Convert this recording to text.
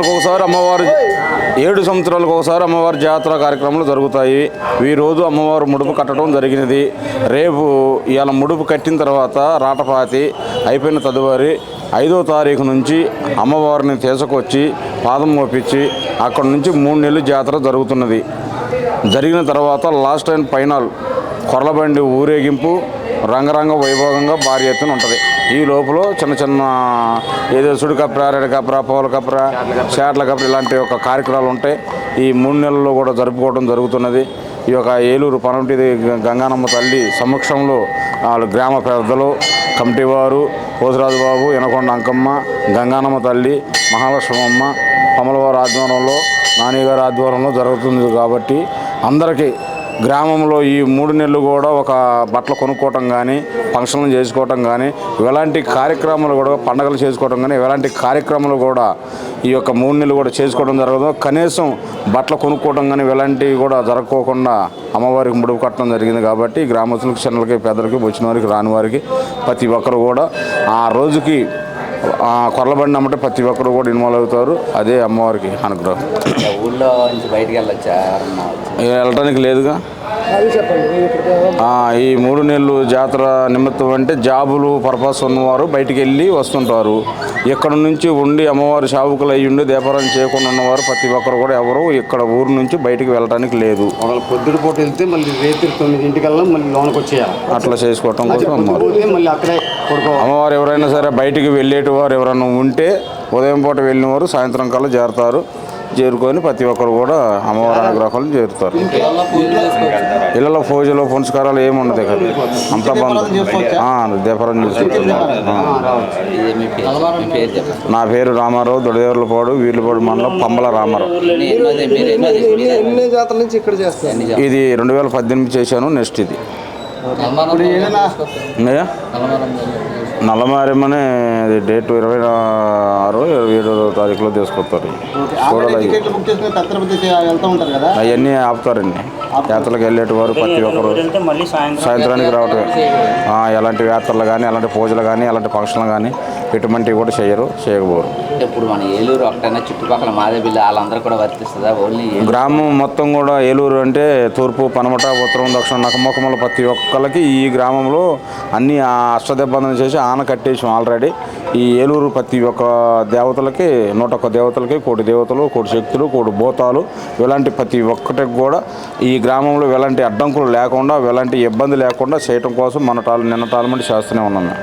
సంవత్సరాలకు ఒకసారి అమ్మవారు ఏడు సంవత్సరాలకు ఒకసారి అమ్మవారి జాతర కార్యక్రమాలు జరుగుతాయి. ఈ రోజు అమ్మవారు ముడుపు కట్టడం జరిగినది. రేపు ఇవాళ ముడుపు కట్టిన తర్వాత రాటపాతి అయిపోయిన తదుపరి ఐదో తారీఖు నుంచి అమ్మవారిని తీసుకొచ్చి పాదం మోపించి అక్కడ నుంచి మూడు నెలలు జాతర జరుగుతున్నది. జరిగిన తర్వాత లాస్ట్ అండ్ ఫైనల్ కొరలబండి ఊరేగింపు రంగరంగ వైభవంగా భారీ ఎత్తున ఉంటుంది. ఈ లోపల చిన్న చిన్న ఏదో సుడి కప్ర రెడ్ కప్ర పౌల కప్ర చేటల కప్ర ఇలాంటి ఒక కార్యక్రమాలు ఉంటాయి. ఈ మూడు నెలల్లో కూడా జరుపుకోవడం జరుగుతున్నది. ఈ యొక్క ఏలూరు పనమటిది గంగానమ్మ తల్లి సమక్షంలో వాళ్ళు గ్రామ పెద్దలు కమిటీ వారు పోతురాజు బాబు ఎనకొండ అంకమ్మ గంగానమ్మ తల్లి మహాలక్ష్మమ్మ కమలవారి ఆధ్వర్యంలో నానిగారి ఆధ్వర్యంలో జరుగుతుంది కాబట్టి అందరికీ గ్రామంలో ఈ మూడు నెలలు కూడా ఒక బట్టలు కొనుక్కోవటం కానీ ఫంక్షన్లు చేసుకోవటం కానీ ఇలాంటి కార్యక్రమాలు కూడా పండగలు చేసుకోవటం కానీ ఇలాంటి కార్యక్రమాలు కూడా ఈ యొక్క మూడు నెలలు కూడా చేసుకోవడం జరగదు కనీసం బట్టలు కొనుక్కోవటం కానీ ఇలాంటివి కూడా జరగకోకుండా అమ్మవారికి ముడుపు కట్టడం జరిగింది కాబట్టి గ్రామస్తులకు చిన్నలకి పెద్దలకి వచ్చిన వారికి రాని వారికి ప్రతి ఒక్కరు కూడా ఆ రోజుకి కొర్లబండి అమ్మటే ప్రతి ఒక్కరు కూడా ఇన్వాల్వ్ అవుతారు. అదే అమ్మవారికి అనుగ్రహం. ఊళ్ళో నుంచి బయటికి వెళ్ళొచ్చా? వెళ్ళటానికి లేదుగా. ఈ మూడు నెలలు జాతర నిమిత్తం అంటే జాబులు పర్పస్ ఉన్నవారు బయటికి వెళ్ళి వస్తుంటారు. ఇక్కడ నుంచి ఉండి అమ్మవారి షావుకులు అయ్యి ఉండి దీపారం చేయకుండా ఉన్నవారు ప్రతి ఒక్కరు కూడా ఎవరు ఇక్కడ ఊరు నుంచి బయటికి వెళ్ళటానికి లేదు. పొద్దున పూట వెళ్తే మళ్ళీ రేత్రి తొమ్మిదింటికల్లా మళ్ళీ లోనకి వచ్చేయాలి. అట్లా చేసుకోవటం కోసం అమ్మవారు. పోతే మళ్ళీ అక్కడే పడుకోవాలి అమ్మవారు ఎవరైనా సరే బయటికి వెళ్ళేటి వారు ఎవరైనా ఉంటే ఉదయం పూట వెళ్ళిన వారు సాయంత్రం కల్లా చేరుతారు చేరుకొని ప్రతి ఒక్కరు కూడా అమ్మవారి అనుగ్రహాలు చేరుతారు. ఇళ్ళలో పూజలు పునస్కారాలు ఏమి ఉండదు ఇక్కడ అంతా బంద్. ఆ, దీపారం నా పేరు రామారావు దొడదేవులపాడు వీర్లపాడు మండలం పంబల రామారావు. ఇది రెండు వేల పద్దెనిమిది చేశాను నెక్స్ట్ ఇది? నల్లమారేమనే అది డేట్ ఇరవై ఆరు ఇరవై ఏడో తారీఖులో తీసుకొస్తారు. అవన్నీ ఆపుతారండి యాత్రలకు వెళ్ళేటి వారు ప్రతి ఒక్కరు సాయంత్రానికి రావటం. ఆ, ఎలాంటి యాత్రలు కానీ ఎలాంటి పూజలు కానీ ఎలాంటి ఫంక్షన్లు కానీ ఎటువంటివి కూడా చేయరు చేయకపోరు. ఇప్పుడు మన ఏలూరు ఒకటైనా చుట్టుపక్కల మాదేబిల్లి వాళ్ళందరూ కూడా వర్తిస్తుందా? ఓన్లీ గ్రామం మొత్తం కూడా ఏలూరు అంటే తూర్పు పనమట ఉత్తరం దక్షిణ నకమొక్కమల ప్రతి ఒక్కరికి ఈ గ్రామంలో అన్ని ఆ అష్టదెబ్బందన చేసి ఆన కట్టేసాం ఆల్రెడీ. ఈ ఏలూరు ప్రతి ఒక్క దేవతలకి నూట ఒక్క దేవతలకి కోటి దేవతలు కోటి శక్తులు కోటి భూతాలు ఇలాంటి ప్రతి ఒక్కటికి కూడా ఈ గ్రామంలో ఎలాంటి అడ్డంకులు లేకుండా ఎలాంటి ఇబ్బంది లేకుండా చేయటం కోసం మన టాలు నిన్న టాలమెంట్ చేస్తూనే ఉన్నాం